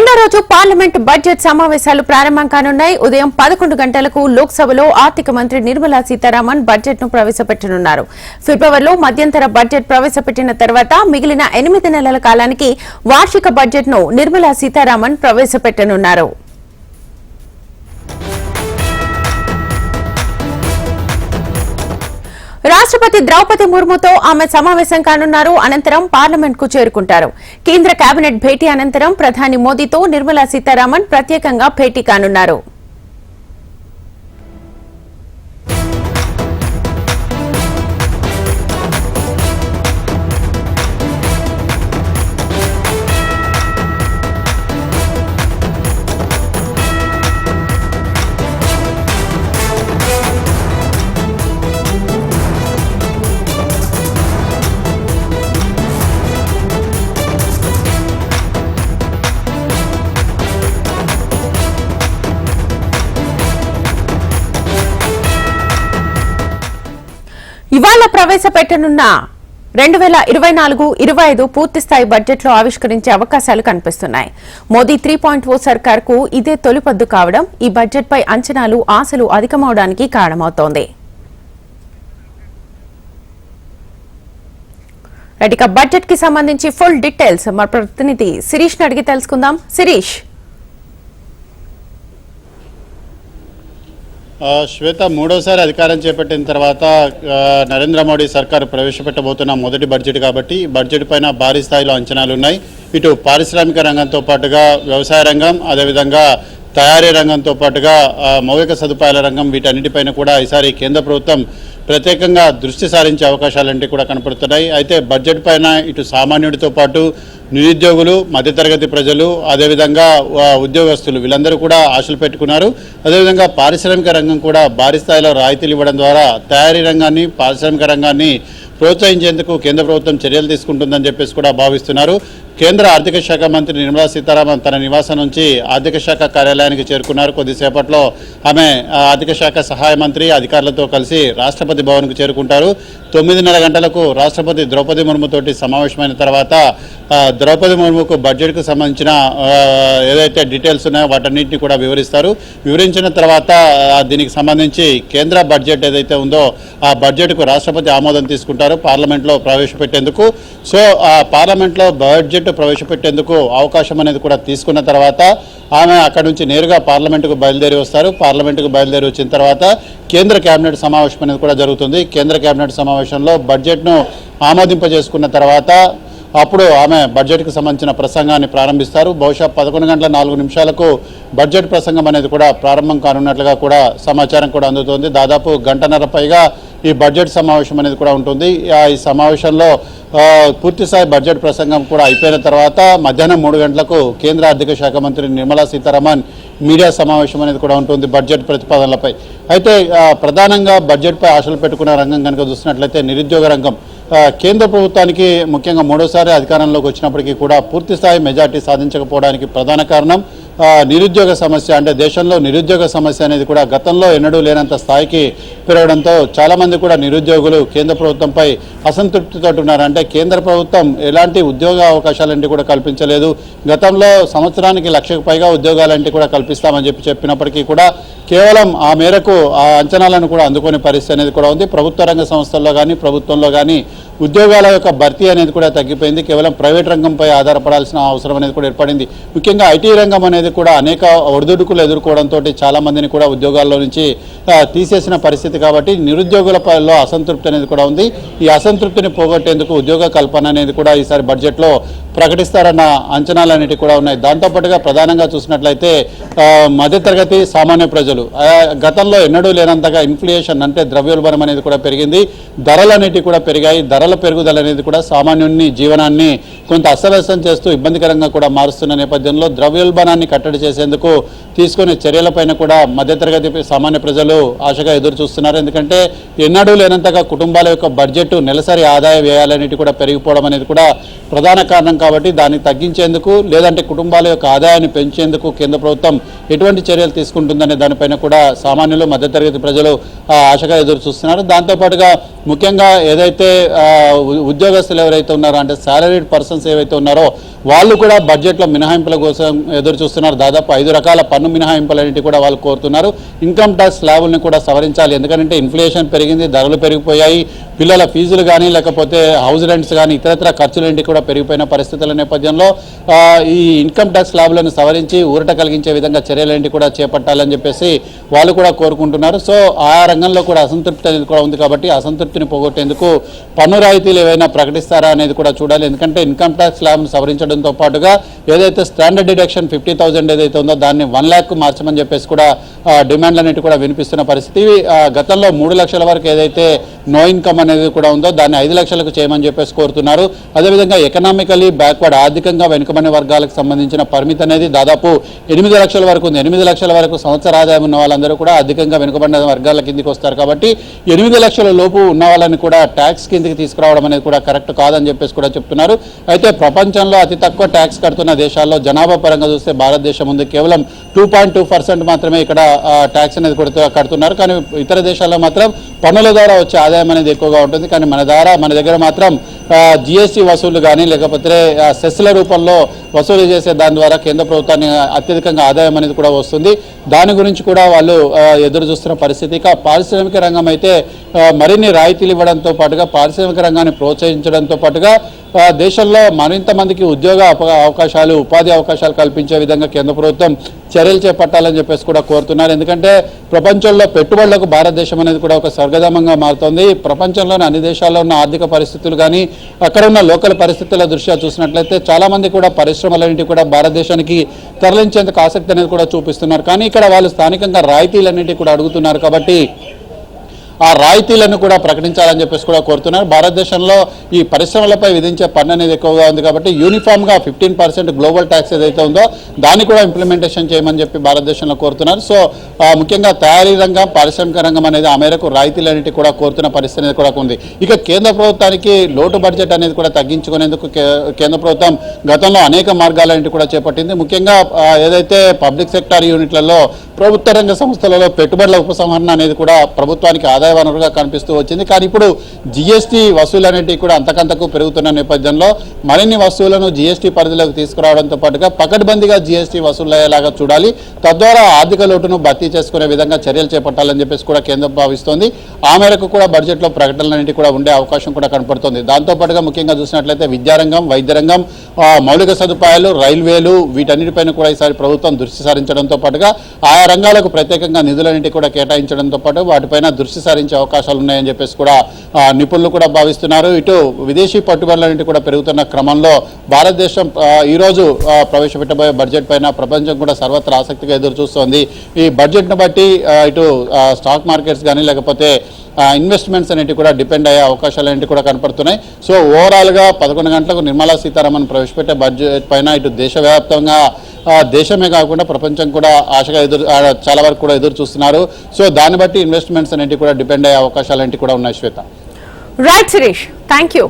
రెండో రోజు parliament budget సమావేశాలు ప్రారంభం కానున్నాయి. ఉదయం పదకొండు గంటలకు లోక్సభలో ఆర్థిక మంత్రి నిర్మలా సీతారామన్ బడ్జెట్ను ప్రవేశపెట్టనున్నారు. ఫిబ్రవరిలో మధ్యంతర బడ్జెట్ ప్రవేశపెట్టిన తర్వాత మిగిలిన ఎనిమిది నెలల కాలానికి వార్షిక బడ్జెట్ను నిర్మలా సీతారామన్ ప్రవేశపెట్టనున్నారు. రాష్ట్రపతి ద్రౌపది ముర్ముతో ఆమె సమావేశం కానున్నారు. అనంతరం పార్లమెంట్కు చేరుకుంటారు. కేంద్ర కేబినెట్ భేటీ అనంతరం ప్రధాని మోదీతో నిర్మలా సీతారామన్ ప్రత్యేకంగా భేటీ కానున్నారు. ప్రవేశపెట్టనున్న రెండు వేల ఇరవై నాలుగు ఇరవై ఐదు పూర్తిస్థాయి బడ్జెట్లో ఆవిష్కరించే అవకాశాలు కనిపిస్తున్నాయి. మోదీ త్రీ పాయింట్ ఓ సర్కార్కు ఇదే తొలిపద్దు కావడం ఈ బడ్జెట్పై అంచనాలు ఆశలు అధికమవడానికి కారణమవుతోంది. ఇక బడ్జెట్కి సంబంధించి ఫుల్ డీటెయిల్స్ మా ప్రతినిధి శిరీష్ అడిగి తెలుసుకుందాం. శిరీష్. శ్వేత మూడోసారి అధికారం చేపట్టిన తర్వాత నరేంద్ర మోడీ సర్కారు ప్రవేశపెట్టబోతున్న మొదటి బడ్జెట్ కాబట్టి బడ్జెట్ పైన భారీ స్థాయిలో అంచనాలు ఉన్నాయి ఇటు పారిశ్రామిక రంగంతో పాటుగా వ్యవసాయ రంగం అదేవిధంగా తయారీ రంగంతో పాటుగా మౌలిక సదుపాయాల రంగం వీటన్నిటిపైన కూడా ఈసారి కేంద్ర ప్రభుత్వం ప్రత్యేకంగా దృష్టి సారించే అవకాశాలంటే కూడా కనపడుతున్నాయి. అయితే బడ్జెట్ పైన ఇటు సామాన్యుడితో పాటు నిరుద్యోగులు మధ్యతరగతి ప్రజలు అదేవిధంగా ఉద్యోగస్తులు వీళ్ళందరూ కూడా ఆశలు పెట్టుకున్నారు. అదేవిధంగా పారిశ్రామిక రంగం కూడా భారీ స్థాయిలో రాయితీలు ఇవ్వడం ద్వారా తయారీ రంగాన్ని పారిశ్రామిక రంగాన్ని ప్రోత్సహించేందుకు కేంద్ర ప్రభుత్వం చర్యలు తీసుకుంటుందని చెప్పేసి కూడా భావిస్తున్నారు. కేంద్ర ఆర్థిక శాఖ మంత్రి నిర్మలా సీతారామన్ తన నివాసం నుంచి ఆర్థిక శాఖ కార్యాలయానికి చేరుకున్నారు. కొద్దిసేపట్లో ఆమె ఆర్థిక శాఖ సహాయ మంత్రి అధికారులతో కలిసి రాష్ట్రపతి భవన్కు చేరుకుంటారు. తొమ్మిదిన్నర గంటలకు రాష్ట్రపతి ద్రౌపది ముర్ముతోటి సమావేశమైన తర్వాత ద్రౌపది ముర్ముకు బడ్జెట్కు సంబంధించిన ఏదైతే డీటెయిల్స్ ఉన్నాయో వాటన్నింటినీ కూడా వివరిస్తారు. వివరించిన తర్వాత దీనికి సంబంధించి కేంద్ర బడ్జెట్ ఏదైతే ఉందో ఆ బడ్జెట్కు రాష్ట్రపతి ఆమోదం తీసుకుంటారు పార్లమెంట్లో ప్రవేశపెట్టేందుకు. సో ఆ పార్లమెంట్లో బడ్జెట్ ప్రవేశపెట్టేందుకు అవకాశం అనేది కూడా తీసుకున్న తర్వాత ఆమె అక్కడి నుంచి నేరుగా పార్లమెంటుకు బయలుదేరి వస్తారు. పార్లమెంటుకు బయలుదేరి వచ్చిన తర్వాత కేంద్ర కేబినెట్ సమావేశం అనేది కూడా జరుగుతుంది. కేంద్ర కేబినెట్ సమావేశంలో బడ్జెట్ను ఆమోదింపజేసుకున్న తర్వాత అప్పుడు ఆమె బడ్జెట్కి సంబంధించిన ప్రసంగాన్ని ప్రారంభిస్తారు. బహుశా పదకొండు గంటల నాలుగు నిమిషాలకు బడ్జెట్ ప్రసంగం అనేది కూడా ప్రారంభం కానున్నట్లుగా కూడా సమాచారం కూడా అందుతోంది. దాదాపు గంటన్నర పైగా ఈ బడ్జెట్ సమావేశం అనేది కూడా ఉంటుంది. ఈ సమావేశంలో పూర్తిస్థాయి బడ్జెట్ ప్రసంగం కూడా అయిపోయిన తర్వాత మధ్యాహ్నం మూడు గంటలకు కేంద్ర ఆర్థిక శాఖ మంత్రి నిర్మలా సీతారామన్ మీడియా సమావేశం అనేది కూడా ఉంటుంది బడ్జెట్ ప్రతిపాదనలపై. అయితే ప్రధానంగా బడ్జెట్పై ఆశలు పెట్టుకున్న రంగం కనుక చూసినట్లయితే నిరుద్యోగ రంగం కేంద్ర ప్రభుత్వానికి ముఖ్యంగా మూడోసారి అధికారంలోకి వచ్చినప్పటికీ కూడా పూర్తిస్థాయి మెజార్టీ సాధించకపోవడానికి ప్రధాన కారణం నిరుద్యోగ సమస్య అంటే దేశంలో నిరుద్యోగ సమస్య అనేది కూడా గతంలో ఎన్నడూ లేనంత స్థాయికి పెరగడంతో చాలామంది కూడా నిరుద్యోగులు కేంద్ర ప్రభుత్వంపై అసంతృప్తితో ఉన్నారంటే కేంద్ర ప్రభుత్వం ఎలాంటి ఉద్యోగ అవకాశాలంటే కూడా కల్పించలేదు. గతంలో సంవత్సరానికి లక్షకు పైగా ఉద్యోగాలంటే కూడా కల్పిస్తామని చెప్పి చెప్పినప్పటికీ కూడా కేవలం ఆ మేరకు ఆ అంచనాలను కూడా అందుకునే పరిస్థితి అనేది కూడా ఉంది. ప్రభుత్వ రంగ సంస్థల్లో కానీ ప్రభుత్వంలో కానీ ఉద్యోగాల యొక్క భర్తీ అనేది కూడా తగ్గిపోయింది. కేవలం ప్రైవేట్ రంగంపై ఆధారపడాల్సిన అవసరం అనేది కూడా ఏర్పడింది. ముఖ్యంగా ఐటీ రంగం అనేది కూడా అనేక ఒడిదుడుకులు ఎదుర్కోవడంతో చాలా మందిని కూడా ఉద్యోగాల్లో నుంచి తీసేసిన పరిస్థితి కాబట్టి నిరుద్యోగులలో అసంతృప్తి అనేది కూడా ఉంది. ఈ అసంతృప్తిని పోగొట్టేందుకు ఉద్యోగ కల్పన అనేది కూడా ఈసారి బడ్జెట్లో ప్రకటిస్తారన్న అంచనాలన్నిటి కూడా ఉన్నాయి. దాంతోపాటుగా ప్రధానంగా చూసినట్లయితే మధ్యతరగతి సామాన్య ప్రజలు గతంలో ఎన్నడూ లేనంతగా ఇన్ఫ్లేషన్ అంటే ద్రవ్యోల్బణం అనేది కూడా పెరిగింది. ధరలు అనేటివి కూడా పెరిగాయి. ధరల పెరుగుదల అనేది కూడా సామాన్యుని జీవనాన్ని కొంత అస్తవ్యస్తం చేస్తూ ఇబ్బందికరంగా కూడా మారుస్తున్న నేపథ్యంలో ద్రవ్యోల్బణాన్ని కట్టడి చేసేందుకు తీసుకునే చర్యలపైన కూడా మధ్యతరగతి సామాన్య ప్రజలు ఆశగా ఎదురు చూస్తున్నారు. ఎందుకంటే ఎన్నడూ లేనంతగా కుటుంబాల యొక్క బడ్జెట్ నెలసరి ఆదాయ వ్యయాలన్నిటి కూడా పెరిగిపోవడం అనేది కూడా ప్రధాన కారణం కాబట్టి దాన్ని తగ్గించేందుకు లేదంటే కుటుంబాల యొక్క ఆదాయాన్ని పెంచేందుకు కేంద్ర ప్రభుత్వం ఎటువంటి చర్యలు తీసుకుంటుందనే దానిపైన కూడా సామాన్యులు మధ్యతరగతి ప్రజలు ఆశగా ఎదురు చూస్తున్నారు. దాంతోపాటుగా ముఖ్యంగా ఏదైతే ఉద్యోగస్తులు ఎవరైతే ఉన్నారో అంటే శాలరీడ్ పర్సన్స్ ఏవైతే ఉన్నారో వాళ్ళు కూడా బడ్జెట్లో మినహాయింపుల కోసం ఎదురు చూస్తున్నారు. దాదాపు ఐదు రకాల పన్ను మినహాయింపులు అనేవి కూడా వాళ్ళు కోరుతున్నారు. ఇన్కమ్ ట్యాక్స్ స్లాబుల్ని కూడా సవరించాలి. ఎందుకంటే ఇన్ఫ్లేషన్ పెరిగింది ధరలు పెరిగిపోయాయి పిల్లల ఫీజులు కానీ లేకపోతే హౌస్ రెంట్స్ కానీ ఇతరత్ర ఖర్చులన్నిటి కూడా పెరిగిపోయిన పరిస్థితుల నేపథ్యంలో ఈ ఇన్కమ్ ట్యాక్స్ స్లాబులను సవరించి ఊరట కలిగించే విధంగా చర్యలేంటి కూడా చేపట్టాలని చెప్పేసి వాళ్ళు కూడా కోరుకుంటున్నారు. సో ఆ రంగంలో కూడా అసంతృప్తి అనేది కూడా ఉంది కాబట్టి అసంతృప్తిని పోగొట్టేందుకు పన్ను రాయితీలు ఏవైనా ప్రకటిస్తారా అనేది కూడా చూడాలి. ఎందుకంటే ఇన్కమ్ ట్యాక్స్ స్లాబ్ సవరించడంతో పాటుగా ఏదైతే స్టాండర్డ్ డిడక్షన్ ఫిఫ్టీ థౌసండ్ ఏదైతే ఉందో దాన్ని వన్ ల్యాక్ మార్చమని చెప్పేసి కూడా డిమాండ్లు అనేవి కూడా వినిపిస్తున్న పరిస్థితి. గతంలో మూడు లక్షల వరకు ఏదైతే నో ఇన్కమ్ అనేది కూడా ఉందో దాన్ని ఐదు లక్షలకు చేయమని చెప్పేసి కోరుతున్నారు. అదేవిధంగా ఎకనామికలీ బ్యాక్వర్డ్ ఆర్థికంగా వెనుకబడిన వర్గాలకు సంబంధించిన పరిమితి అనేది దాదాపు ఎనిమిది లక్షల వరకు ఉంది. ఎనిమిది లక్షల వరకు సంవత్సర ఆదాయం ఉన్న వాళ్ళందరూ కూడా అధికంగా వెనుకబడిన వర్గాల కిందికి వస్తారు. కాబట్టి ఎనిమిది లక్షల లోపు ఉన్న వాళ్ళని కూడా ట్యాక్స్ కిందికి తీసుకురావడం అనేది కూడా కరెక్ట్ కాదని చెప్పేసి కూడా చెప్తున్నారు. అయితే ప్రపంచంలో అతి తక్కువ ట్యాక్స్ కడుతున్న దేశాల్లో జనాభా పరంగా చూస్తే భారతదేశం ఉంది కేవలం టూ పాయింట్ టూ పర్సెంట్ మాత్రమే ఇక్కడ ట్యాక్స్ అనేది కడుతున్నారు. కానీ ఇతర దేశాల్లో మాత్రం పన్నుల ద్వారా వచ్చే ఆదాయం అనేది ఎక్కువగా ఉంటుంది. కానీ మన ద్వారా మన దగ్గర మాత్రం జిఎస్టీ వసూలు కానీ లేకపోతే సెస్ల రూపంలో వసూలు చేసే దాని ద్వారా కేంద్ర ప్రభుత్వాన్ని అత్యధికంగా ఆదాయం అనేది కూడా వస్తుంది. దాని గురించి కూడా వాళ్ళు ఎదురు చూస్తున్న పరిస్థితి. ఇక పారిశ్రామిక రంగం అయితే మరిన్ని రాయితీలు ఇవ్వడంతో పాటుగా పారిశ్రామిక రంగాన్ని ప్రోత్సహించడంతో పాటుగా దేశంలో మరింత మందికి ఉద్యోగ అవకాశాలు ఉపాధి అవకాశాలు కల్పించే విధంగా కేంద్ర ప్రభుత్వం చర్యలు చేపట్టాలని చెప్పేసి కూడా కోరుతున్నారు. ఎందుకంటే ప్రపంచంలో పెట్టుబడులకు భారతదేశం అనేది కూడా ఒక స్వర్గధామంగా మారుతోంది. ప్రపంచంలోని అన్ని దేశాల్లో ఉన్న ఆర్థిక పరిస్థితులు కానీ అక్కడ ఉన్న లోకల్ పరిస్థితుల దృష్ట్యా చూసినట్లయితే చాలామంది కూడా పరిశ్రమలన్నింటి కూడా భారతదేశానికి తరలించేందుకు ఆసక్తి అనేది కూడా చూపిస్తున్నారు. కానీ ఇక్కడ వాళ్ళు స్థానికంగా రాయితీలన్నింటి కూడా అడుగుతున్నారు కాబట్టి ఆ రాయితీలను కూడా ప్రకటించాలని చెప్పేసి కూడా కోరుతున్నారు. భారతదేశంలో ఈ పరిశ్రమలపై విధించే పన్ను అనేది ఎక్కువగా ఉంది కాబట్టి యూనిఫామ్గా ఫిఫ్టీన్ పర్సెంట్ గ్లోబల్ ట్యాక్స్ ఏదైతే ఉందో దాన్ని కూడా ఇంప్లిమెంటేషన్ చేయమని చెప్పి భారతదేశంలో కోరుతున్నారు. సో ముఖ్యంగా తయారీ రంగం పారిశ్రామిక రంగం అనేది ఆ మేరకు రాయితీలన్నిటి కూడా కోరుతున్న పరిస్థితి అనేది కూడా ఉంది. ఇక కేంద్ర ప్రభుత్వానికి లోటు బడ్జెట్ అనేది కూడా తగ్గించుకునేందుకు కే- కేంద్ర ప్రభుత్వం గతంలో అనేక మార్గాలన్నిటి కూడా చేపట్టింది. ముఖ్యంగా ఏదైతే పబ్లిక్ సెక్టార్ యూనిట్లలో ప్రభుత్వ రంగ సంస్థలలో పెట్టుబడుల ఉపసంహరణ అనేది కూడా ప్రభుత్వానికి ఆదాయ వనరుగా కనిపిస్తూ వచ్చింది. కానీ ఇప్పుడు జిఎస్టీ వసూలు అనేటివి కూడా అంతకంతకు పెరుగుతున్న నేపథ్యంలో మరిన్ని వస్తువులను జిఎస్టీ పరిధిలోకి తీసుకురావడంతో పాటుగా పకడ్బందీగా జిఎస్టీ వసూలు అయ్యేలాగా చూడాలి. తద్వారా ఆర్థిక లోటును భర్తీ చేసుకునే విధంగా చర్యలు చేపట్టాలని చెప్పేసి కూడా కేంద్రం భావిస్తోంది. ఆ మేరకు కూడా బడ్జెట్లో ప్రకటనలన్నింటి కూడా ఉండే అవకాశం కూడా కనపడుతుంది. దాంతోపాటుగా ముఖ్యంగా చూసినట్లయితే విద్యారంగం వైద్య రంగం మౌలిక సదుపాయాలు రైల్వేలు వీటన్నిటిపైన కూడా ఈసారి ప్రభుత్వం దృష్టి సారించడంతో పాటుగా ఆయా రంగాలకు ప్రత్యేకంగా నిధులన్నింటి కూడా కేటాయించడంతో పాటు వాటిపైన దృష్టి సారించే అవకాశాలు ఉన్నాయని చెప్పేసి కూడా నిపుణులు కూడా భావిస్తున్నారు. ఇటు విదేశీ పట్టుబడులన్నింటి కూడా పెరుగుతున్న క్రమంలో భారతదేశం ఈరోజు ప్రవేశపెట్టబోయే బడ్జెట్ పైన ప్రపంచం కూడా సర్వత్రా ఆసక్తిగా ఎదురు చూస్తోంది. ఈ బడ్జెట్ను బట్టి ఇటు స్టాక్ మార్కెట్స్ కానీ లేకపోతే ఇన్వెస్ట్మెంట్స్ అనేవి కూడా డిపెండ్ అయ్యే అవకాశాలు అనేవి కూడా కనపడుతున్నాయి. సో ఓవరాల్గా పదకొండు గంటలకు నిర్మలా సీతారామన్ ప్రవేశపెట్టే బడ్జెట్ పైన ఇటు దేశవ్యాప్తంగా దేశమే కాకుండా ప్రపంచం కూడా ఆశగా ఎదురు చాలా వరకు కూడా ఎదురు చూస్తున్నారు. సో దాన్ని బట్టి ఇన్వెస్ట్మెంట్స్ అనేవి కూడా డిపెండ్ అయ్యే అవకాశాలు అనేవి కూడా ఉన్నాయి Shweta. Right Suresh thank you